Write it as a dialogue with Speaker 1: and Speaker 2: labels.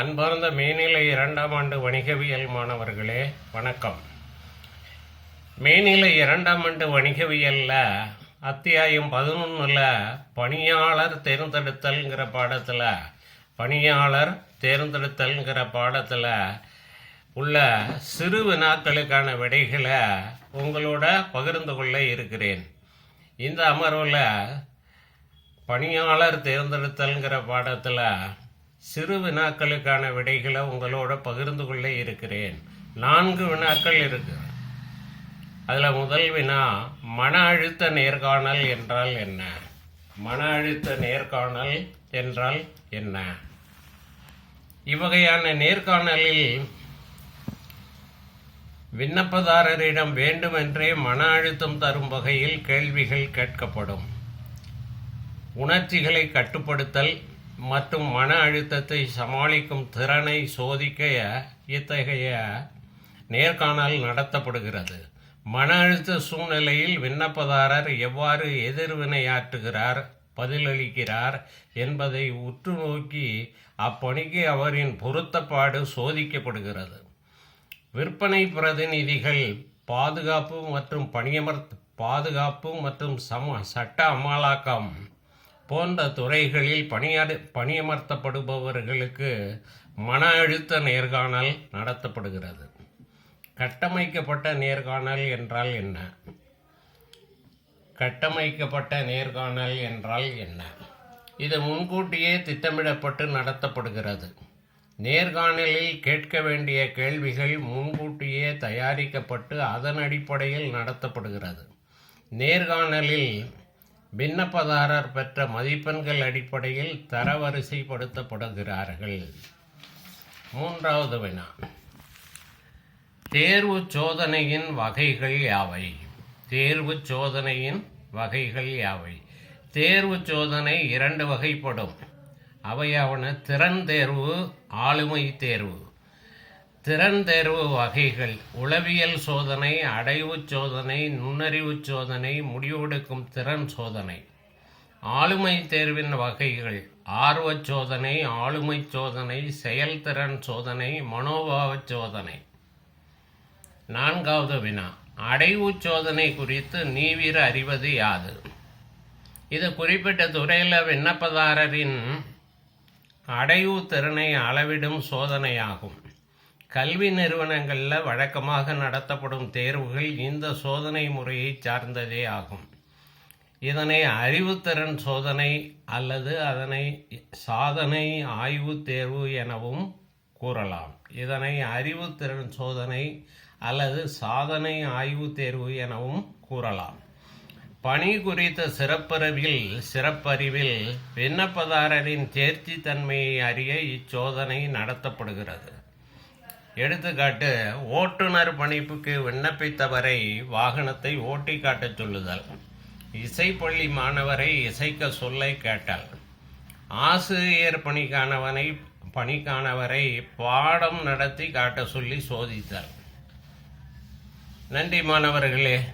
Speaker 1: அன்பார்ந்த மேல்நிலை இரண்டாம் ஆண்டு வணிகவியல் மாணவர்களே வணக்கம். மேல்நிலை இரண்டாம் ஆண்டு வணிகவியலில் அத்தியாயம் பதினொன்றில் பணியாளர் தேர்ந்தெடுத்தல்ங்கிற பாடத்தில் பணியாளர் தேர்ந்தெடுத்தல்ங்கிற பாடத்தில் உள்ள சிறு வினாக்களுக்கான விடைகளை உங்களோட பகிர்ந்து கொள்ள இருக்கிறேன். இந்த அமர்வில் பணியாளர் தேர்ந்தெடுத்தல்ங்கிற பாடத்தில் சிறு வினாக்களுக்கான விடைகளை உங்களோட பகிர்ந்து கொள்ள இருக்கிறேன். நான்கு வினாக்கள் இருக்கு. அதில் முதல் வினா மன அழுத்த நேர்காணல் என்றால் என்ன? மன அழுத்த நேர்காணல் என்றால் என்ன? இவ்வகையான நேர்காணலில் விண்ணப்பதாரரிடம் வேண்டுமென்றே மன அழுத்தம் தரும் வகையில் கேள்விகள் கேட்கப்படும். உணர்ச்சிகளை கட்டுப்படுத்தல் மற்றும் மன அழுத்தத்தை சமாளிக்கும் திறனை சோதிக்க இத்தகைய நேர்காணல் நடத்தப்படுகிறது. மன அழுத்த சூழ்நிலையில் விண்ணப்பதாரர் எவ்வாறு எதிர்வினையாற்றுகிறார் பதிலளிக்கிறார் என்பதை உற்று நோக்கி அப்பணிக்கு அவரின் பொருத்தப்பாடு சோதிக்கப்படுகிறது. விற்பனை பிரதிநிதிகள் பாதுகாப்பு மற்றும் பணியமர்த்த பாதுகாப்பு மற்றும் சம சட்ட அமலாக்கம் போன்ற துறைகளில் பணியாடு பணியமர்த்தப்படுபவர்களுக்கு மன அழுத்த நேர்காணல் நடத்தப்படுகிறது. கட்டமைக்கப்பட்ட நேர்காணல் என்றால் என்ன? கட்டமைக்கப்பட்ட நேர்காணல் என்றால் என்ன? இது முன்கூட்டியே திட்டமிடப்பட்டு நடத்தப்படுகிறது. நேர்காணலில் கேட்க வேண்டிய கேள்விகள் முன்கூட்டியே தயாரிக்கப்பட்டு அதன் அடிப்படையில் நடத்தப்படுகிறது. நேர்காணலில் விண்ணப்பதாரர் பெற்ற மதிப்பெண்கள் அடிப்படையில் தரவரிசைப்படுத்தப்படுகிறார்கள். மூன்றாவது வினா. தேர்வு சோதனையின் வகைகள் யாவை? தேர்வு சோதனையின் வகைகள் யாவை? தேர்வு சோதனை இரண்டு வகைப்படும். அவையாவன திறன் தேர்வு ஆளுமை தேர்வு. திறன் தேர்வு வகைகள். உளவியல் சோதனை அடைவு சோதனை நுண்ணறிவு சோதனை முடிவெடுக்கும் திறன் சோதனை. ஆளுமை தேர்வின் வகைகள். ஆர்வச் சோதனை ஆளுமை சோதனை செயல்திறன் சோதனை மனோபாவ சோதனை. நான்காவது வினா. அடைவு சோதனை குறித்து நீவிர அறிவது யாது? இது குறிப்பிட்ட துறையில் விண்ணப்பதாரரின் அடைவு திறனை அளவிடும் சோதனையாகும். கல்வி நிறுவனங்களில் வழக்கமாக நடத்தப்படும் தேர்வுகள் இந்த சோதனை முறையை சார்ந்ததே ஆகும். இதனை அறிவுத்திறன் சோதனை அல்லது அதனை சாதனை ஆய்வு தேர்வு எனவும் கூறலாம். இதனை அறிவுத்திறன் சோதனை அல்லது சாதனை ஆய்வு தேர்வு எனவும் கூறலாம். பணி குறித்த சிறப்பறிவில் சிறப்பறிவில் விண்ணப்பதாரரின் தேர்ச்சி தன்மையை அறிய இச்சோதனை நடத்தப்படுகிறது. எடுத்துக்காட்டு ஓட்டுநர் பணிப்புக்கு விண்ணப்பித்தவரை வாகனத்தை ஓட்டி காட்டச் சொல்லுதல். இசைப்பள்ளி மாணவரை இசைக்க சொல்லை கேட்டல். ஆசிரியர் பணிக்கானவனை பணிக்கானவரை பாடம் நடத்தி காட்ட சொல்லி சோதித்தல். நன்றி மாணவர்களே.